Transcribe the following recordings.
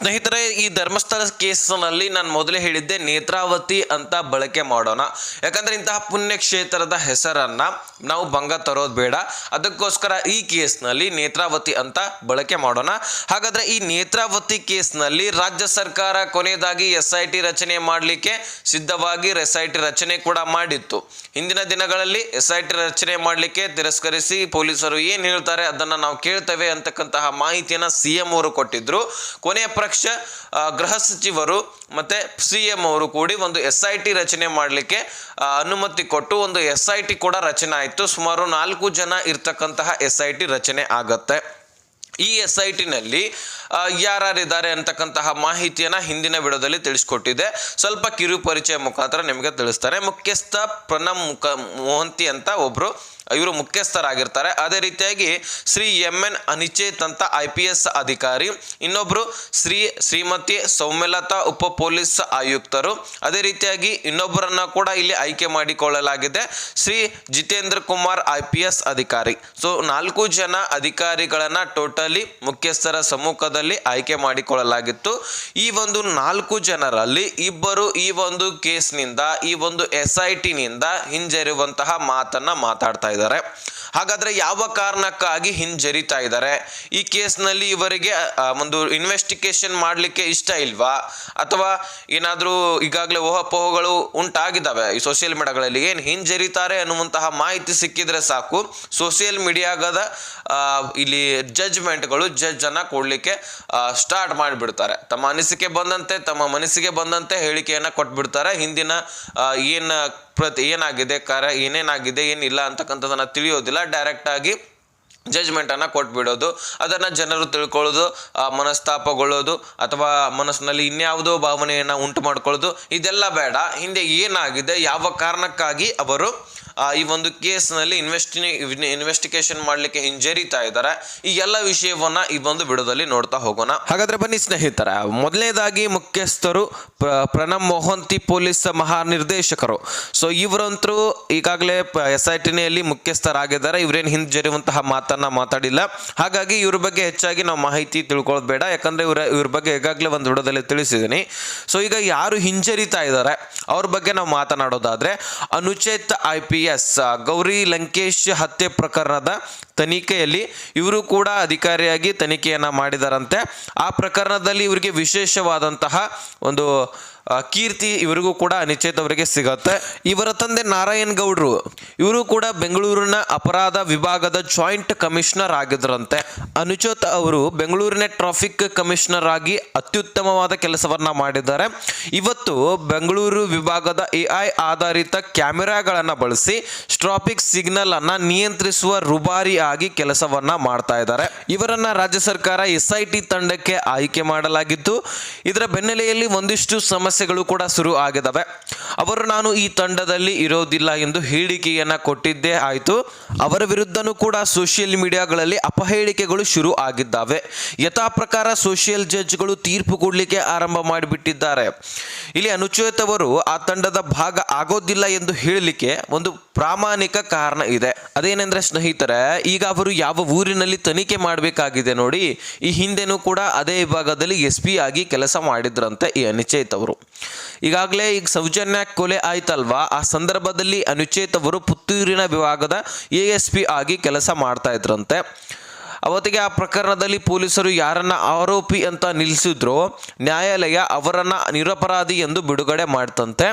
ಸ್ನೇಹಿತರೆ, ಈ ಧರ್ಮಸ್ಥಳ ಕೇಸ್ನಲ್ಲಿ ನಾನು ಮೊದಲೇ ಹೇಳಿದ್ದೆ ನೇತ್ರಾವತಿ ಅಂತ ಬಳಕೆ ಮಾಡೋಣ. ಯಾಕಂದ್ರೆ ಇಂತಹ ಪುಣ್ಯಕ್ಷೇತ್ರದ ಹೆಸರನ್ನ ನಾವು ಭಂಗ ತರೋದು ಬೇಡ. ಅದಕ್ಕೋಸ್ಕರ ಈ ಕೇಸ್ನಲ್ಲಿ ನೇತ್ರಾವತಿ ಅಂತ ಬಳಕೆ ಮಾಡೋಣ. ಹಾಗಾದ್ರೆ ಈ ನೇತ್ರಾವತಿ ಕೇಸ್ನಲ್ಲಿ ರಾಜ್ಯ ಸರ್ಕಾರ ಕೊನೆಯದಾಗಿ ಎಸ್ ಐ ಟಿ ರಚನೆ ಮಾಡಲಿಕ್ಕೆ ಸಿದ್ಧವಾಗಿ ಎಸ್ ಐ ಟಿ ರಚನೆ ಕೂಡ ಮಾಡಿತ್ತು. ಹಿಂದಿನ ದಿನಗಳಲ್ಲಿ ಎಸ್ ಐ ಟಿ ರಚನೆ ಮಾಡಲಿಕ್ಕೆ ತಿರಸ್ಕರಿಸಿ ಪೊಲೀಸರು ಏನು ಹೇಳ್ತಾರೆ ಅದನ್ನು ನಾವು ಕೇಳ್ತೇವೆ ಅಂತಕ್ಕಂತಹ ಮಾಹಿತಿಯನ್ನು ಸಿ ಎಂ ಅವರು ಕೊಟ್ಟಿದ್ರು. ಕೊನೆಯ ಪಕ್ಷ ಆ, ಗೃಹ ಸಚಿವರು ಮತ್ತೆ ಸಿ ಎಂ ಅವರು ಕೂಡಿ ಒಂದು ಎಸ್ ಐ ಟಿ ರಚನೆ ಮಾಡಲಿಕ್ಕೆ ಅನುಮತಿ ಕೊಟ್ಟು ಒಂದು ಎಸ್ ಐ ಟಿ ಕೂಡ ರಚನೆ ಆಯಿತು. ಸುಮಾರು ನಾಲ್ಕು ಜನ ಇರ್ತಕ್ಕಂತಹ ಎಸ್ ಐ ಟಿ ರಚನೆ ಆಗತ್ತೆ. ಈ ಎಸ್ ಐ ಟಿನಲ್ಲಿ ಯಾರ್ಯಾರಿದ್ದಾರೆ ಅಂತಕ್ಕಂತಹ ಮಾಹಿತಿಯನ್ನು ಹಿಂದಿನ ವಿಡಿಯೋದಲ್ಲಿ ತಿಳಿಸ್ಕೊಟ್ಟಿದೆ ಸ್ವಲ್ಪ ಕಿರು ಪರಿಚಯ ಮುಖಾಂತರ ನಿಮಗೆ ತಿಳಿಸ್ತಾರೆ. ಮುಖ್ಯಸ್ಥ ಪ್ರಣಮ್ ಮುಖ ಮೋಹಂತಿ ಅಂತ ಒಬ್ರು ಇವರು ಮುಖ್ಯಸ್ಥರಾಗಿರ್ತಾರೆ. ಅದೇ ರೀತಿಯಾಗಿ ಶ್ರೀ ಎಂ ಎನ್ ಅನಿಚೇತ್ ಅಂತ ಐ ಪಿ ಎಸ್ ಅಧಿಕಾರಿ ಇನ್ನೊಬ್ಬರು ಶ್ರೀ ಶ್ರೀಮತಿ ಸೌಮ್ಯಲತಾ ಉಪ ಪೊಲೀಸ್ ಆಯುಕ್ತರು. ಅದೇ ರೀತಿಯಾಗಿ ಇನ್ನೊಬ್ಬರನ್ನ ಕೂಡ ಇಲ್ಲಿ ಆಯ್ಕೆ ಮಾಡಿಕೊಳ್ಳಲಾಗಿದೆ. Shri Jitendra Kumar I P S ಅಧಿಕಾರಿ. ಸೊ, ನಾಲ್ಕು ಜನ ಅಧಿಕಾರಿಗಳನ್ನ ಟೋಟಲಿ ಮುಖ್ಯಸ್ಥರ ಸಮ್ಮುಖದಲ್ಲಿ ಆಯ್ಕೆ ಮಾಡಿಕೊಳ್ಳಲಾಗಿತ್ತು. ಈ ಒಂದು ನಾಲ್ಕು ಜನರಲ್ಲಿ ಇಬ್ಬರು ಈ ಒಂದು ಕೇಸ್ನಿಂದ, ಈ ಒಂದು ಎಸ್ ಐ ಟಿನಿಂದ ಹಿಂಜರಿಯುವಂತಹ ಮಾತನ್ನ ಮಾತಾಡ್ತಾ ಹೇಳ್ತಿದ್ದಾರೆ ಹಾಗಾದ್ರೆ ಯಾವ ಕಾರಣಕ್ಕಾಗಿ ಹಿಂಜರಿತಾ ಇದ್ದಾರೆ? ಈ ಕೇಸ್ನಲ್ಲಿ ಇವರಿಗೆ ಒಂದು ಇನ್ವೆಸ್ಟಿಗೇಷನ್ ಮಾಡಲಿಕ್ಕೆ ಇಷ್ಟ ಇಲ್ವಾ? ಅಥವಾ ಏನಾದರೂ ಈಗಾಗಲೇ ಊಹಾಪೋಹಗಳು ಉಂಟಾಗಿದ್ದಾವೆ ಈ ಸೋಷಿಯಲ್ ಮೀಡಿಯಾಗಳಲ್ಲಿ ಏನು ಹಿಂಜರಿತಾರೆ ಅನ್ನುವಂತಹ ಮಾಹಿತಿ ಸಿಕ್ಕಿದ್ರೆ ಸಾಕು. ಸೋಷಿಯಲ್ ಮೀಡಿಯಾಗದ ಇಲ್ಲಿ ಜಜ್ಮೆಂಟ್ಗಳು ಜಜ್ ಅನ್ನ ಕೊಡ್ಲಿಕ್ಕೆ ಸ್ಟಾರ್ಟ್ ಮಾಡಿಬಿಡ್ತಾರೆ. ತಮ್ಮ ಅನಿಸಿಕೆ ಬಂದಂತೆ, ತಮ್ಮ ಮನಸ್ಸಿಗೆ ಬಂದಂತೆ ಹೇಳಿಕೆಯನ್ನ ಕೊಟ್ಬಿಡ್ತಾರೆ. ಹಿಂದಿನ ಏನು ಪ್ರತಿ, ಏನಾಗಿದೆ ಕಾರ್ಯ ಏನೇನಾಗಿದೆ, ಏನಿಲ್ಲ ಅಂತಕ್ಕಂಥದ್ದನ್ನು ತಿಳಿಯೋದಿಲ್ಲ. ಡೈರೆಕ್ಟ್ ಆಗಿ ಜಜ್ಮೆಂಟ್ ಅನ್ನ ಕೊಟ್ಬಿಡೋದು. ಅದನ್ನ ಜನರು ತಿಳ್ಕೊಳ್ಳೋದು ಮನಸ್ತಾಪಗೊಳ್ಳೋದು, ಅಥವಾ ಮನಸ್ಸಿನಲ್ಲಿ ಇನ್ಯಾವುದೋ ಭಾವನೆಯನ್ನ ಉಂಟು ಮಾಡ್ಕೊಳ್ಳೋದು, ಇದೆಲ್ಲ ಬೇಡ. ಹಿಂದೆ ಏನಾಗಿದೆ, ಯಾವ ಕಾರಣಕ್ಕಾಗಿ ಅವರು ಈ ಒಂದು ಕೇಸ್ನಲ್ಲಿ ಇನ್ವೆಸ್ಟಿ ಇನ್ವೆಸ್ಟಿಗೇಷನ್ ಮಾಡಲಿಕ್ಕೆ ಹಿಂಜರಿತಾ ಇದ್ದಾರೆ. ಈ ಎಲ್ಲ ವಿಷಯವನ್ನ ಈ ಒಂದು ಬಿಡೋದಲ್ಲಿ ನೋಡ್ತಾ ಹೋಗೋಣ. ಹಾಗಾದ್ರೆ ಬನ್ನಿ ಸ್ನೇಹಿತರ ಮೊದಲನೇದಾಗಿ ಮುಖ್ಯಸ್ಥರು ಪ್ರಣಬ್ ಮೊಹಂತಿ ಪೊಲೀಸ್ ಮಹಾನಿರ್ದೇಶಕರು. ಸೊ ಇವರಂತೂ ಈಗಾಗಲೇ ಎಸ್ ಐ ಟಿನಲ್ಲಿ ಮುಖ್ಯಸ್ಥರಾಗಿದ್ದಾರೆ. ಇವರೇನು ಹಿಂಜರಿಯುವಂತಹ ಮಾತನ್ನ ಮಾತಾಡಿಲ್ಲ. ಹಾಗಾಗಿ ಇವ್ರ ಬಗ್ಗೆ ಹೆಚ್ಚಾಗಿ ನಾವು ಮಾಹಿತಿ ತಿಳ್ಕೊಳ್ಳೋದು ಬೇಡ. ಯಾಕಂದ್ರೆ ಇವರ, ಇವ್ರ ಬಗ್ಗೆ ಈಗಾಗಲೇ ಒಂದು ವಿಡಿಯೋದಲ್ಲಿ ತಿಳಿಸಿದ್ದೀನಿ. ಸೊ ಈಗ ಯಾರು ಹಿಂಜರಿತಾ ಇದ್ದಾರೆ, ಅವ್ರ ಬಗ್ಗೆ ನಾವು ಮಾತನಾಡೋದಾದ್ರೆ, Anucheth I P S Gauri Lankesh ಹತ್ಯೆ ಪ್ರಕರಣದ ತನಿಖೆಯಲ್ಲಿ ಇವರು ಕೂಡ ಅಧಿಕಾರಿಯಾಗಿ ತನಿಖೆಯನ್ನು ಮಾಡಿದಾರಂತೆ. ಆ ಪ್ರಕರಣದಲ್ಲಿ ಇವರಿಗೆ ವಿಶೇಷವಾದಂತಹ ಒಂದು ಕೀರ್ತಿ ಇವರಿಗೂ ಕೂಡ ಅನಿಶ್ಚಿತ ಅವರಿಗೆ ಸಿಗತ್ತೆ. ಇವರ ತಂದೆ ನಾರಾಯಣ್ ಗೌಡ್ರು, ಇವರು ಕೂಡ ಬೆಂಗಳೂರಿನ ಅಪರಾಧ ವಿಭಾಗದ ಜಾಯಿಂಟ್ ಕಮಿಷನರ್ ಆಗಿದ್ರಂತೆ. ಅನುಚೋತ್ ಅವರು ಬೆಂಗಳೂರಿನ ಟ್ರಾಫಿಕ್ ಕಮಿಷನರ್ ಆಗಿ ಅತ್ಯುತ್ತಮವಾದ ಕೆಲಸವನ್ನ ಮಾಡಿದ್ದಾರೆ. ಇವತ್ತು ಬೆಂಗಳೂರು ವಿಭಾಗದ ಎಐ ಆಧಾರಿತ ಕ್ಯಾಮೆರಾಗಳನ್ನು ಬಳಸಿ, ಟ್ರಾಫಿಕ್ ಸಿಗ್ನಲ್ ಅನ್ನ ನಿಯಂತ್ರಿಸುವ ರುಬಾರಿ ಆಗಿ ಕೆಲಸವನ್ನ ಮಾಡ್ತಾ ಇದ್ದಾರೆ. ಇವರನ್ನ ರಾಜ್ಯ ಸರ್ಕಾರ ಎಸ್ ತಂಡಕ್ಕೆ ಆಯ್ಕೆ ಮಾಡಲಾಗಿದ್ದು, ಇದರ ಬೆನ್ನೆಲೆಯಲ್ಲಿ ಒಂದಿಷ್ಟು ಸಮಸ್ಯೆಗಳು ಕೂಡ ಶುರು ಆಗಿದಾವೆ. ಅವರು ನಾನು ಈ ತಂಡದಲ್ಲಿ ಇರೋದಿಲ್ಲ ಎಂದು ಹೇಳಿಕೆಯನ್ನ ಕೊಟ್ಟಿದ್ದೇ ಆಯಿತು. ಅವರ ವಿರುದ್ಧನೂ ಕೂಡ ಸೋಷಿಯಲ್ ಮೀಡಿಯಾಗಳಲ್ಲಿ ಅಪಹೇಳಿಕೆಗಳು ಶುರು ಆಗಿದ್ದಾವೆ. ಯಥಾ ಪ್ರಕಾರ ಸೋಷಿಯಲ್ ಜಡ್ಜ್ಗಳು ತೀರ್ಪು ಕೊಡಲಿಕ್ಕೆ ಆರಂಭ ಮಾಡಿಬಿಟ್ಟಿದ್ದಾರೆ. ಇಲ್ಲಿ ಅನುಚೇತ್ ಅವರು, ಆ ತಂಡದ ಭಾಗ ಆಗೋದಿಲ್ಲ ಎಂದು ಹೇಳಲಿಕ್ಕೆ ಒಂದು ಪ್ರಾಮಾಣಿಕ ಕಾರಣ ಇದೆ. ಅದೇನೆಂದ್ರೆ ಸ್ನೇಹಿತರೆ, ಈಗ ಅವರು ಯಾವ ಊರಿನಲ್ಲಿ ತನಿಖೆ ಮಾಡಬೇಕಾಗಿದೆ ನೋಡಿ, ಈ ಹಿಂದೆನೂ ಕೂಡ ಅದೇ ವಿಭಾಗದಲ್ಲಿ ಎಸ್ ಪಿ ಆಗಿ ಕೆಲಸ ಮಾಡಿದ್ರಂತೆ ಈ ಅನಿಚೇತ್ ಈಗಾಗಲೇ ಈಗ ಸೌಜನ್ಯ ಕೊಲೆ ಆಯ್ತಲ್ವಾ? ಆ ಸಂದರ್ಭದಲ್ಲಿ ಅನುಚೇತ್ ಅವರು ಪುತ್ತೂರಿನ ವಿಭಾಗದ ಎ ಎಸ್ ಪಿ ಆಗಿ ಕೆಲಸ ಮಾಡ್ತಾ ಇದ್ರಂತೆ. ಅವತ್ತಿಗೆ ಆ ಪ್ರಕರಣದಲ್ಲಿ ಪೊಲೀಸರು ಯಾರನ್ನ ಆರೋಪಿ ಅಂತ ನಿಲ್ಲಿಸಿದ್ರೋ ನ್ಯಾಯಾಲಯ ಅವರನ್ನ ನಿರಪರಾಧಿ ಎಂದು ಬಿಡುಗಡೆ ಮಾಡ್ತಂತೆ.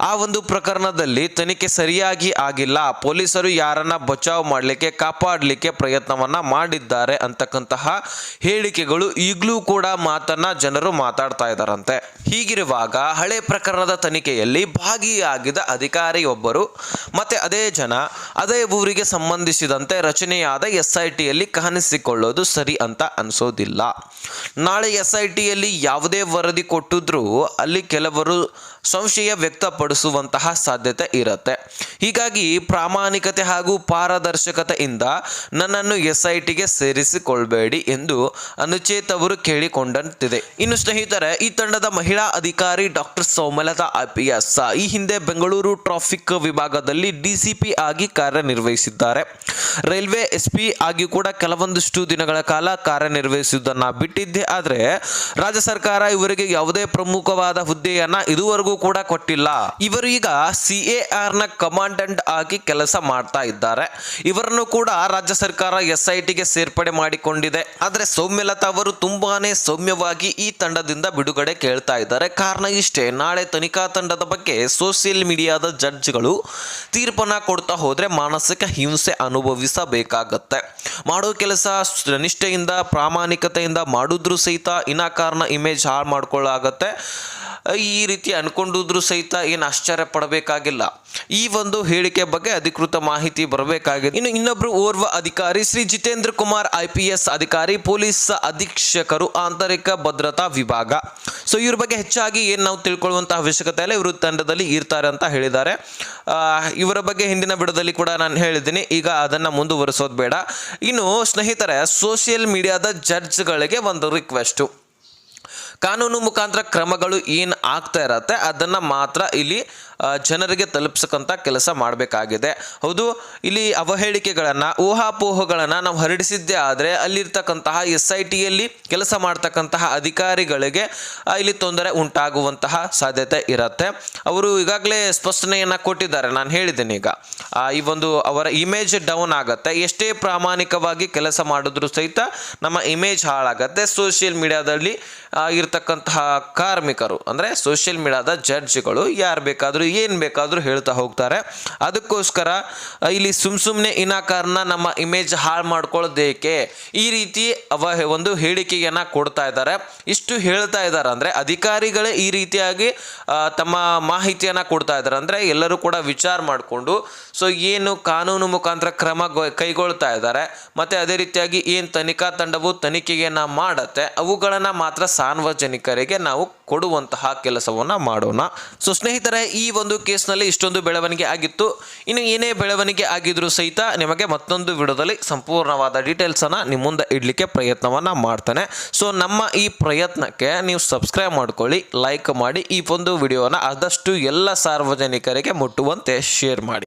ಆ ಒಂದು ಪ್ರಕರಣದಲ್ಲಿ ತನಿಖೆ ಸರಿಯಾಗಿ ಆಗಿಲ್ಲ. ಪೊಲೀಸರು ಯಾರನ್ನ ಬಚಾವ್ ಮಾಡಲಿಕ್ಕೆ, ಕಾಪಾಡಲಿಕ್ಕೆ ಪ್ರಯತ್ನವನ್ನ ಮಾಡಿದ್ದಾರೆ ಅಂತಕ್ಕಂತಹ ಹೇಳಿಕೆಗಳು ಈಗಲೂ ಕೂಡ ಮಾತನ್ನ ಜನರು ಮಾತಾಡ್ತಾ ಇದ್ದಾರಂತೆ. ಹೀಗಿರುವಾಗ ಹಳೆ ಪ್ರಕರಣದ ತನಿಖೆಯಲ್ಲಿ ಭಾಗಿಯಾಗಿದ್ದ ಅಧಿಕಾರಿಯೊಬ್ಬರು ಮತ್ತೆ ಅದೇ ಜನ ಅದೇ ಊರಿಗೆ ಸಂಬಂಧಿಸಿದಂತೆ ರಚನೆಯಾದ ಎಸ್ ಐ ಟಿಯಲ್ಲಿ ಕಾಣಿಸಿಕೊಳ್ಳೋದು ಸರಿ ಅಂತ ಅನಿಸೋದಿಲ್ಲ. ನಾಳೆ ಎಸ್ ಐ ಟಿಯಲ್ಲಿ ಯಾವುದೇ ವರದಿ ಕೊಟ್ಟಿದ್ರೂ ಅಲ್ಲಿ ಕೆಲವರು ಸಂಶಯ ವ್ಯಕ್ತಪಡಿಸುವಂತಹ ಸಾಧ್ಯತೆ ಇರುತ್ತೆ. ಹೀಗಾಗಿ ಪ್ರಾಮಾಣಿಕತೆ ಹಾಗೂ ಪಾರದರ್ಶಕತೆಯಿಂದ ನನ್ನನ್ನು ಎಸ್ ಐ ಟಿಗೆ ಸೇರಿಸಿಕೊಳ್ಬೇಡಿ ಎಂದು ಅನುಚೇತ್ ಅವರು ಕೇಳಿಕೊಂಡಂತಿದೆ. ಇನ್ನು ಸ್ನೇಹಿತರೆ, ಈ ತಂಡದ ಮಹಿಳಾ ಅಧಿಕಾರಿ doctor Soumalatha I P S ಈ ಹಿಂದೆ ಬೆಂಗಳೂರು ಟ್ರಾಫಿಕ್ ವಿಭಾಗದಲ್ಲಿ ಡಿಸಿಪಿ ಆಗಿ ಕಾರ್ಯನಿರ್ವಹಿಸಿದ್ದಾರೆ. ರೈಲ್ವೆ ಎಸ್ ಪಿ ಆಗಿ ಕೂಡ ಕೆಲವೊಂದಿಷ್ಟು ದಿನಗಳ ಕಾಲ ಕಾರ್ಯನಿರ್ವಹಿಸುವುದನ್ನು ಬಿಟ್ಟಿದ್ದೆ. ಆದರೆ ರಾಜ್ಯ ಸರ್ಕಾರ ಇವರಿಗೆ ಯಾವುದೇ ಪ್ರಮುಖವಾದ ಹುದ್ದೆಯನ್ನು ಇದುವರೆಗೂ ಕೂಡ ಕೊಟ್ಟಿಲ್ಲ. ಇವರು ಈಗ ಸಿ ಎ ಆರ್ನ ಕಮಾಂಡೆಂಟ್ ಆಗಿ ಕೆಲಸ ಮಾಡ್ತಾ ಇದ್ದಾರೆ. ಇವರನ್ನು ಕೂಡ ರಾಜ್ಯ ಸರ್ಕಾರ ಎಸ್ ಐ ಟಿಗೆ ಸೇರ್ಪಡೆ ಮಾಡಿಕೊಂಡಿದೆ. ಆದರೆ ಸೌಮ್ಯಲತಾ ಅವರು ತುಂಬಾನೇ ಸೌಮ್ಯವಾಗಿ ಈ ತಂಡದಿಂದ ಬಿಡುಗಡೆ ಕೇಳ್ತಾ ಇದ್ದಾರೆ. ಕಾರಣ ಇಷ್ಟೇ, ನಾಳೆ ತನಿಖಾ ತಂಡದ ಬಗ್ಗೆ ಸೋಷಿಯಲ್ ಮೀಡಿಯಾದ ಜಡ್ಜ್ಗಳು ತೀರ್ಪನ್ನ ಕೊಡ್ತಾ ಹೋದ್ರೆ ಮಾನಸಿಕ ಹಿಂಸೆ ಅನುಭವಿಸಬೇಕಾಗತ್ತೆ. ಮಾಡೋ ಕೆಲಸ ನಿಷ್ಠೆಯಿಂದ, ಪ್ರಾಮಾಣಿಕತೆಯಿಂದ ಮಾಡಿದ್ರು ಸಹಿತ ಇನಾಕಾರನ ಇಮೇಜ್ ಹಾಳು ಮಾಡ್ಕೊಳ್ಳಾಗತ್ತೆ. ಈ ರೀತಿ ಅನ್ಕೊಂಡಿದ್ರು ಸಹಿತ ಏನು ಆಶ್ಚರ್ಯ ಪಡಬೇಕಾಗಿಲ್ಲ. ಈ ಒಂದು ಹೇಳಿಕೆ ಬಗ್ಗೆ ಅಧಿಕೃತ ಮಾಹಿತಿ ಬರಬೇಕಾಗಿದೆ. ಇನ್ನು ಇನ್ನೊಬ್ರು ಓರ್ವ ಅಧಿಕಾರಿ, Shri Jitendra Kumar I P S ಅಧಿಕಾರಿ, ಪೊಲೀಸ್ ಅಧೀಕ್ಷಕರು, ಆಂತರಿಕ ಭದ್ರತಾ ವಿಭಾಗ. ಸೊ ಇವ್ರ ಬಗ್ಗೆ ಹೆಚ್ಚಾಗಿ ಏನು ನಾವು ತಿಳ್ಕೊಳ್ಳುವಂತಹ ಅವಶ್ಯಕತೆ ಇಲ್ಲ. ಇವರು ತಂಡದಲ್ಲಿ ಇರ್ತಾರೆ ಅಂತ ಹೇಳಿದ್ದಾರೆ. ಇವರ ಬಗ್ಗೆ ಹಿಂದಿನ ಬಿಡದಲ್ಲಿ ಕೂಡ ನಾನು ಹೇಳಿದ್ದೀನಿ. ಈಗ ಅದನ್ನು ಮುಂದುವರಿಸೋದು ಬೇಡ. ಇನ್ನು ಸ್ನೇಹಿತರೆ, ಸೋಷಿಯಲ್ ಮೀಡಿಯಾದ ಜಡ್ಜ್ಗಳಿಗೆ ಒಂದು ರಿಕ್ವೆಸ್ಟು. ಕಾನೂನು ಮುಖಾಂತರ ಕ್ರಮಗಳು ಏನು ಆಗ್ತಾ ಇರತ್ತೆ ಅದನ್ನು ಮಾತ್ರ ಇಲ್ಲಿ ಜನರಿಗೆ ತಲುಪಿಸಕ್ಕಂಥ ಕೆಲಸ ಮಾಡಬೇಕಾಗಿದೆ. ಹೌದು ಇಲ್ಲಿ ಅವಹೇಳಿಕೆಗಳನ್ನು ಊಹಾಪೋಹಗಳನ್ನು ನಾವು ಹರಡಿಸಿದ್ದೇ ಆದರೆ ಅಲ್ಲಿರ್ತಕ್ಕಂತಹ ಎಸ್ ಐ ಟಿಯಲ್ಲಿ ಕೆಲಸ ಮಾಡ್ತಕ್ಕಂತಹ ಅಧಿಕಾರಿಗಳಿಗೆ ಇಲ್ಲಿ ತೊಂದರೆ ಉಂಟಾಗುವಂತಹ ಸಾಧ್ಯತೆ ಇರುತ್ತೆ. ಅವರು ಈಗಾಗಲೇ ಸ್ಪಷ್ಟನೆಯನ್ನು ಕೊಟ್ಟಿದ್ದಾರೆ ನಾನು ಹೇಳಿದ್ದೀನಿ ಈಗ. ಈ ಒಂದು ಅವರ ಇಮೇಜ್ ಡೌನ್ ಆಗುತ್ತೆ ಎಷ್ಟೇ ಪ್ರಾಮಾಣಿಕವಾಗಿ ಕೆಲಸ ಮಾಡಿದ್ರು ಸಹಿತ ನಮ್ಮ ಇಮೇಜ್ ಹಾಳಾಗತ್ತೆ. ಸೋಷಿಯಲ್ ಮೀಡಿಯಾದಲ್ಲಿ ಆ, ಇರ್ತಕ್ಕಂತಹ ಕಾರ್ಮಿಕರು, ಅಂದರೆ ಸೋಷಿಯಲ್ ಮೀಡಿಯಾದ ಜಡ್ಜ್ಗಳು ಯಾರು ಬೇಕಾದರೂ, ಏನು ಬೇಕಾದರೂ ಹೇಳ್ತಾ ಹೋಗ್ತಾರೆ. ಅದಕ್ಕೋಸ್ಕರ ಇಲ್ಲಿ ಸುಮ್ ಸುಮ್ಮನೆ ಇನಾಕಾರನ ನಮ್ಮ ಇಮೇಜ್ ಹಾಳು ಮಾಡ್ಕೊಳ್ಳೋದೇಕೆ ಈ ರೀತಿ ಅವ ಒಂದು ಹೇಳಿಕೆಯನ್ನು ಕೊಡ್ತಾ ಇದ್ದಾರೆ. ಇಷ್ಟು ಹೇಳ್ತಾ ಇದ್ದಾರೆ, ಅಂದರೆ ಅಧಿಕಾರಿಗಳೇ ಈ ರೀತಿಯಾಗಿ ತಮ್ಮ ಮಾಹಿತಿಯನ್ನು ಕೊಡ್ತಾ ಇದ್ದಾರೆ. ಅಂದರೆ ಎಲ್ಲರೂ ಕೂಡ ವಿಚಾರ ಮಾಡಿಕೊಂಡು, ಸೊ ಏನು ಕಾನೂನು ಮುಖಾಂತರ ಕ್ರಮ ಕೈಗೊಳ್ತಾ ಇದ್ದಾರೆ. ಮತ್ತು ಅದೇ ರೀತಿಯಾಗಿ ಏನು ತನಿಖಾ ತಂಡವು ತನಿಖೆಯನ್ನು ಮಾಡುತ್ತೆ, ಅವುಗಳನ್ನು ಮಾತ್ರ ಸಾರ್ವಜನಿಕರಿಗೆ ನಾವು ಕೊಡುವಂತಹ ಕೆಲಸವನ್ನು ಮಾಡೋಣ. ಸೊ ಸ್ನೇಹಿತರೆ, ಈ ಒಂದು ಕೇಸ್ನಲ್ಲಿ ಇಷ್ಟೊಂದು ಬೆಳವಣಿಗೆ ಆಗಿತ್ತು. ಇನ್ನು ಏನೇ ಬೆಳವಣಿಗೆ ಆಗಿದ್ರೂ ಸಹಿತ ನಿಮಗೆ ಮತ್ತೊಂದು ವಿಡಿಯೋದಲ್ಲಿ ಸಂಪೂರ್ಣವಾದ ಡೀಟೇಲ್ಸನ್ನು ನಿಮ್ಮ ಮುಂದೆ ಇಡಲಿಕ್ಕೆ ಪ್ರಯತ್ನವನ್ನು ಮಾಡ್ತಾನೆ. ಸೊ ನಮ್ಮ ಈ ಪ್ರಯತ್ನಕ್ಕೆ ನೀವು ಸಬ್ಸ್ಕ್ರೈಬ್ ಮಾಡ್ಕೊಳ್ಳಿ ಲೈಕ್ ಮಾಡಿ ಈ ಒಂದು ವಿಡಿಯೋನ ಆದಷ್ಟು ಎಲ್ಲ ಸಾರ್ವಜನಿಕರಿಗೆ ಮುಟ್ಟುವಂತೆ ಶೇರ್ ಮಾಡಿ.